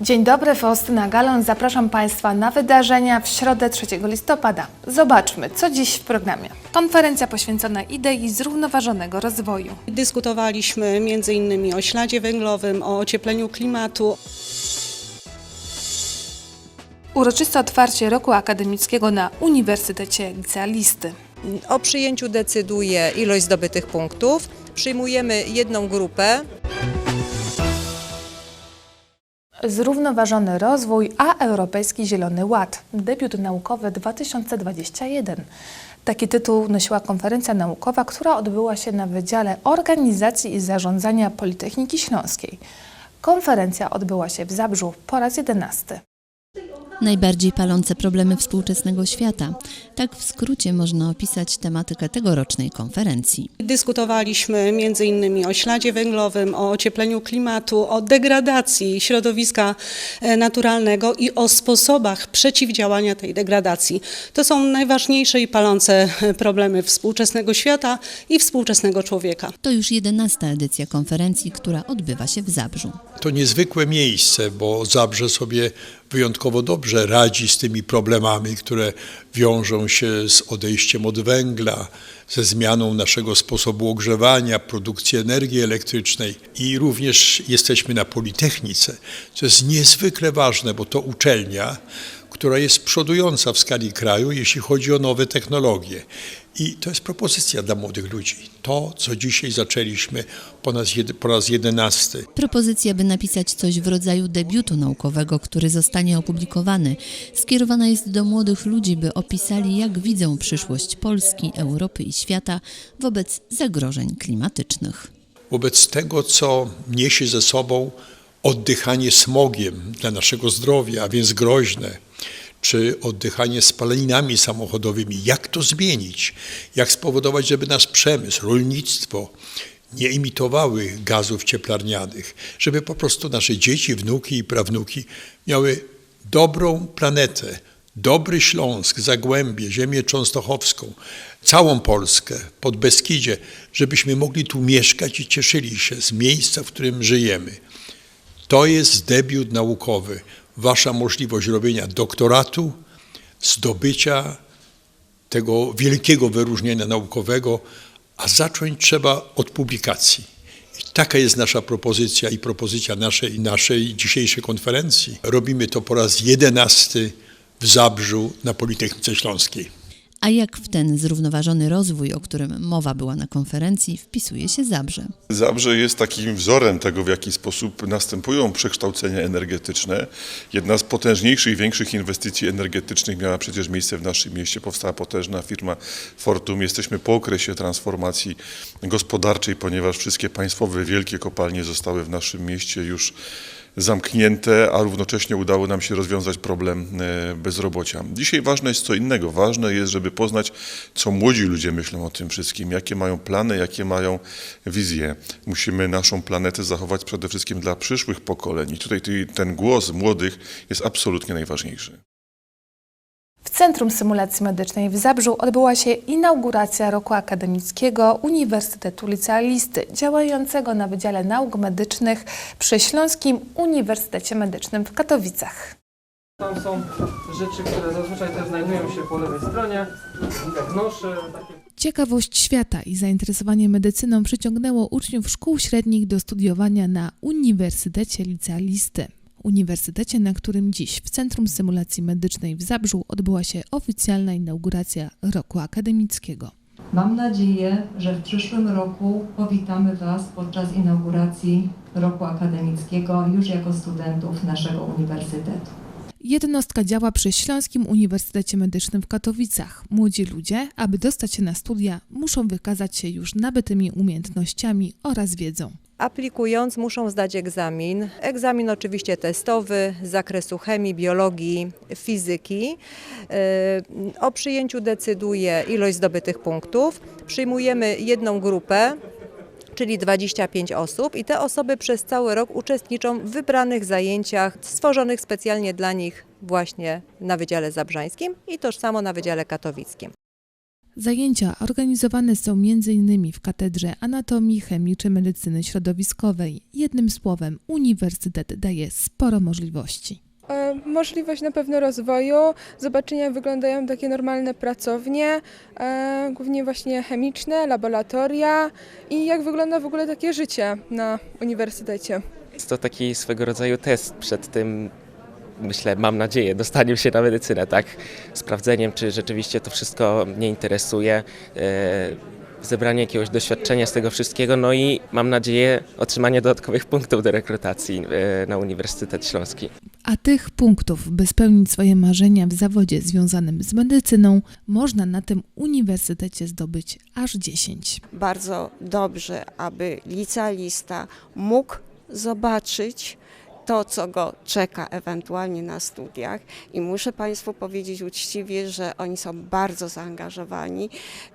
Dzień dobry, Faustyna Galon. Zapraszam Państwa na wydarzenia w środę 3 listopada. Zobaczmy, co dziś w programie. Konferencja poświęcona idei zrównoważonego rozwoju. Dyskutowaliśmy m.in. o śladzie węglowym, o ociepleniu klimatu, Uroczyste otwarcie roku akademickiego na Uniwersytecie Licealisty. O przyjęciu decyduje ilość zdobytych punktów. Przyjmujemy jedną grupę. Zrównoważony rozwój, a Europejski Zielony Ład. Debiut naukowy 2021. Taki tytuł nosiła konferencja naukowa, która odbyła się na Wydziale Organizacji i Zarządzania Politechniki Śląskiej. Konferencja odbyła się w Zabrzu po raz jedenasty. Najbardziej palące problemy współczesnego świata. Tak w skrócie można opisać tematykę tegorocznej konferencji. dyskutowaliśmy m.in. o śladzie węglowym, o ociepleniu klimatu, o degradacji środowiska e, naturalnego i o sposobach przeciwdziałania tej degradacji. To są najważniejsze i palące e, problemy współczesnego świata i współczesnego człowieka. To już jedenasta edycja konferencji, która odbywa się w Zabrzu. To niezwykłe miejsce, bo Zabrze sobie wyjątkowo dobrze radzi z tymi problemami, które wiążą się z odejściem od węgla, ze zmianą naszego sposobu ogrzewania, produkcji energii elektrycznej i również jesteśmy na Politechnice, co jest niezwykle ważne, bo to uczelnia, która jest przodująca w skali kraju, jeśli chodzi o nowe technologie. I to jest propozycja dla młodych ludzi. To, co dzisiaj zaczęliśmy po po raz jedenasty. Propozycja, by napisać coś w rodzaju debiutu naukowego, który zostanie opublikowany, skierowana jest do młodych ludzi, by opisali, jak widzą przyszłość Polski, Europy i świata wobec zagrożeń klimatycznych. wobec tego, co niesie ze sobą oddychanie smogiem dla naszego zdrowia, a więc groźne, czy oddychanie spalinami samochodowymi, jak to zmienić, jak spowodować, żeby nasz przemysł, rolnictwo nie emitowały gazów cieplarnianych, żeby po prostu nasze dzieci, wnuki i prawnuki miały dobrą planetę, dobry Śląsk, Zagłębie, ziemię częstochowską, całą Polskę, Podbeskidzie, żebyśmy mogli tu mieszkać i cieszyli się z miejsca, w którym żyjemy. To jest debiut naukowy, wasza możliwość robienia doktoratu, zdobycia tego wielkiego wyróżnienia naukowego, a zacząć trzeba od publikacji. I taka jest nasza propozycja i propozycja naszej, naszej dzisiejszej konferencji. Robimy to po raz jedenasty w Zabrzu na Politechnice Śląskiej. A jak w ten zrównoważony rozwój, o którym mowa była na konferencji, wpisuje się Zabrze? Zabrze jest takim wzorem tego, w jaki sposób następują przekształcenia energetyczne. Jedna z potężniejszych i większych inwestycji energetycznych miała przecież miejsce w naszym mieście. Powstała potężna firma Fortum. Jesteśmy po okresie transformacji gospodarczej, ponieważ wszystkie państwowe wielkie kopalnie zostały w naszym mieście już zamknięte, a równocześnie udało nam się rozwiązać problem e, bezrobocia. Dzisiaj ważne jest co innego. Ważne jest, żeby poznać, co młodzi ludzie myślą o tym wszystkim, jakie mają plany, jakie mają wizje. Musimy naszą planetę zachować przede wszystkim dla przyszłych pokoleń. I tutaj ten głos młodych jest absolutnie najważniejszy. W Centrum Symulacji Medycznej w Zabrzu odbyła się inauguracja roku akademickiego Uniwersytetu Licealisty, działającego na Wydziale Nauk Medycznych przy Śląskim Uniwersytecie Medycznym w Katowicach. Tam są rzeczy, które zazwyczaj też znajdują się po lewej stronie, jak nosze, takie Ciekawość świata i zainteresowanie medycyną przyciągnęło uczniów szkół średnich do studiowania na Uniwersytecie Licealisty. Uniwersytecie, na którym dziś w Centrum Symulacji Medycznej w Zabrzu odbyła się oficjalna inauguracja roku akademickiego. Mam nadzieję, że w przyszłym roku powitamy Was podczas inauguracji roku akademickiego już jako studentów naszego uniwersytetu. Jednostka działa przy Śląskim Uniwersytecie Medycznym w Katowicach. Młodzi ludzie, aby dostać się na studia, muszą wykazać się już nabytymi umiejętnościami oraz wiedzą. Aplikując muszą zdać egzamin. Egzamin oczywiście testowy z zakresu chemii, biologii, fizyki. Yy, O przyjęciu decyduje ilość zdobytych punktów. Przyjmujemy jedną grupę. Czyli 25 osób, i te osoby przez cały rok uczestniczą w wybranych zajęciach stworzonych specjalnie dla nich właśnie na Wydziale Zabrzańskim i toż samo na Wydziale Katowickim. Zajęcia organizowane są m.in. w Katedrze Anatomii, Chemii czy Medycyny Środowiskowej. Jednym słowem, uniwersytet daje sporo możliwości. E, Możliwość na pewno rozwoju, zobaczenia jak wyglądają takie normalne pracownie, e, głównie właśnie chemiczne, laboratoria i jak wygląda w ogóle takie życie na uniwersytecie. Jest to taki swego rodzaju test przed tym, myślę, mam nadzieję, dostaniem się na medycynę, tak? Sprawdzeniem, czy rzeczywiście to wszystko mnie interesuje, e, zebranie jakiegoś doświadczenia z tego wszystkiego, no i mam nadzieję otrzymanie dodatkowych punktów do rekrutacji e, na Uniwersytet Śląski. A tych punktów, by spełnić swoje marzenia w zawodzie związanym z medycyną, można na tym uniwersytecie zdobyć aż 10. bardzo dobrze, aby licealista mógł zobaczyć to, co go czeka ewentualnie na studiach. I muszę Państwu powiedzieć uczciwie, że oni są bardzo zaangażowani.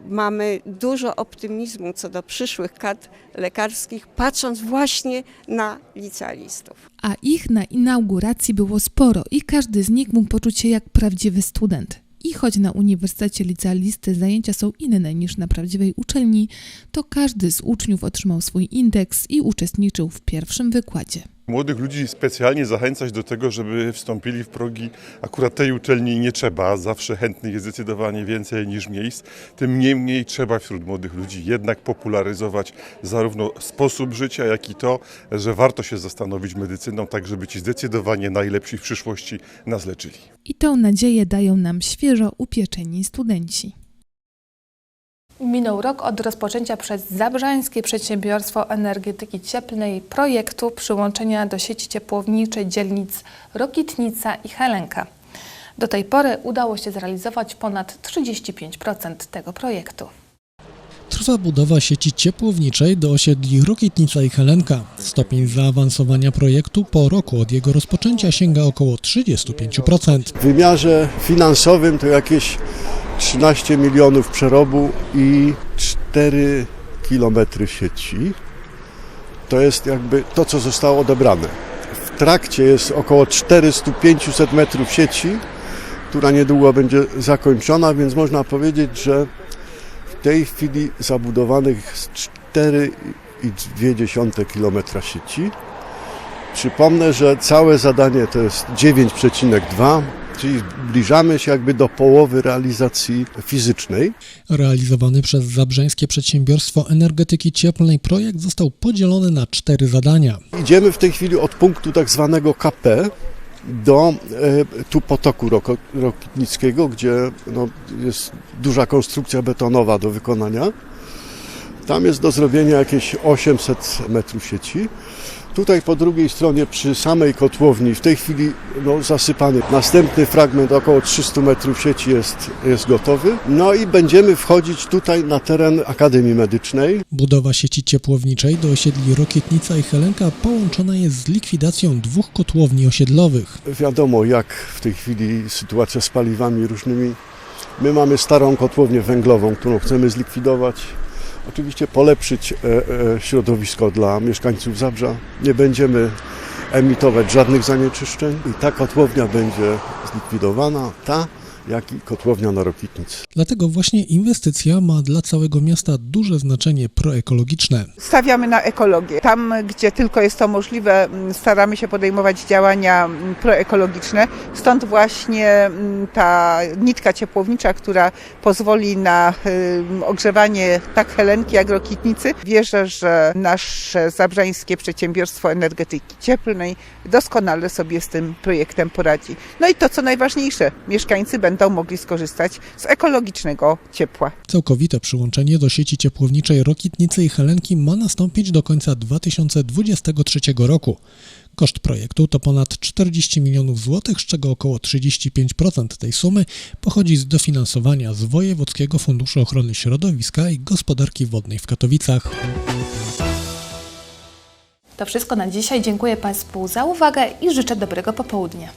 Mamy dużo optymizmu co do przyszłych kadr lekarskich, patrząc właśnie na licealistów. A ich na inauguracji było sporo i każdy z nich mógł poczuć się jak prawdziwy student. I choć na Uniwersytecie Licealisty zajęcia są inne niż na prawdziwej uczelni, to każdy z uczniów otrzymał swój indeks i uczestniczył w pierwszym wykładzie. Młodych ludzi specjalnie zachęcać do tego, żeby wstąpili w progi akurat tej uczelni nie trzeba. Zawsze chętnych jest zdecydowanie więcej niż miejsc. Tym niemniej trzeba wśród młodych ludzi jednak popularyzować zarówno sposób życia, jak i to, że warto się zastanowić medycyną, tak żeby ci zdecydowanie najlepsi w przyszłości nas leczyli. I tą nadzieję dają nam świeżo upieczeni studenci. Minął rok od rozpoczęcia przez Zabrzańskie Przedsiębiorstwo Energetyki Cieplnej projektu przyłączenia do sieci ciepłowniczej dzielnic Rokitnica i Helenka. Do tej pory udało się zrealizować ponad 35% tego projektu. Trwa budowa sieci ciepłowniczej do osiedli Rokietnica i Helenka. Stopień zaawansowania projektu po roku od jego rozpoczęcia sięga około 35%. W wymiarze finansowym to jakieś 13 milionów przerobu i 4 kilometry sieci. To jest jakby to, co zostało odebrane. W trakcie jest około 400-500 metrów sieci, która niedługo będzie zakończona, więc można powiedzieć, że tej chwili zabudowanych jest 4,2 km sieci. Przypomnę, że całe zadanie to jest 9,2, czyli zbliżamy się jakby do połowy realizacji fizycznej. Realizowany przez Zabrzeńskie Przedsiębiorstwo Energetyki Cieplnej projekt został podzielony na cztery zadania. Idziemy w tej chwili od punktu tak zwanego KP do e, tu potoku Rokitnickiego, gdzie no, jest duża konstrukcja betonowa do wykonania. Tam jest do zrobienia jakieś 800 metrów sieci. Tutaj po drugiej stronie przy samej kotłowni w tej chwili no, zasypany. Następny fragment około 300 metrów sieci jest, jest gotowy. No i będziemy wchodzić tutaj na teren Akademii Medycznej. Budowa sieci ciepłowniczej do osiedli Rokietnica i Helenka połączona jest z likwidacją dwóch kotłowni osiedlowych. Wiadomo, jak w tej chwili sytuacja z paliwami różnymi. My mamy starą kotłownię węglową, którą chcemy zlikwidować. Oczywiście polepszyć e, e, środowisko dla mieszkańców Zabrza. Nie będziemy emitować żadnych zanieczyszczeń i ta kotłownia będzie zlikwidowana, ta jak i kotłownia na Rokitnicy. Dlatego właśnie inwestycja ma dla całego miasta duże znaczenie proekologiczne. Stawiamy na ekologię. Tam, gdzie tylko jest to możliwe, m, staramy się podejmować działania m, proekologiczne. Stąd właśnie m, ta nitka ciepłownicza, która pozwoli na ogrzewanie tak Helenki, jak Rokitnicy. Wierzę, że nasze zabrzańskie przedsiębiorstwo energetyki cieplnej doskonale sobie z tym projektem poradzi. No i to, co najważniejsze, mieszkańcy będą mogli skorzystać z ekologicznego ciepła. Całkowite przyłączenie do sieci ciepłowniczej Rokitnicy i Helenki ma nastąpić do końca 2023 roku. Koszt projektu to ponad 40 milionów złotych, z czego około 35% tej sumy pochodzi z dofinansowania z Wojewódzkiego Funduszu Ochrony Środowiska i Gospodarki Wodnej w Katowicach. To wszystko na dzisiaj. Dziękuję Państwu za uwagę i życzę dobrego popołudnia.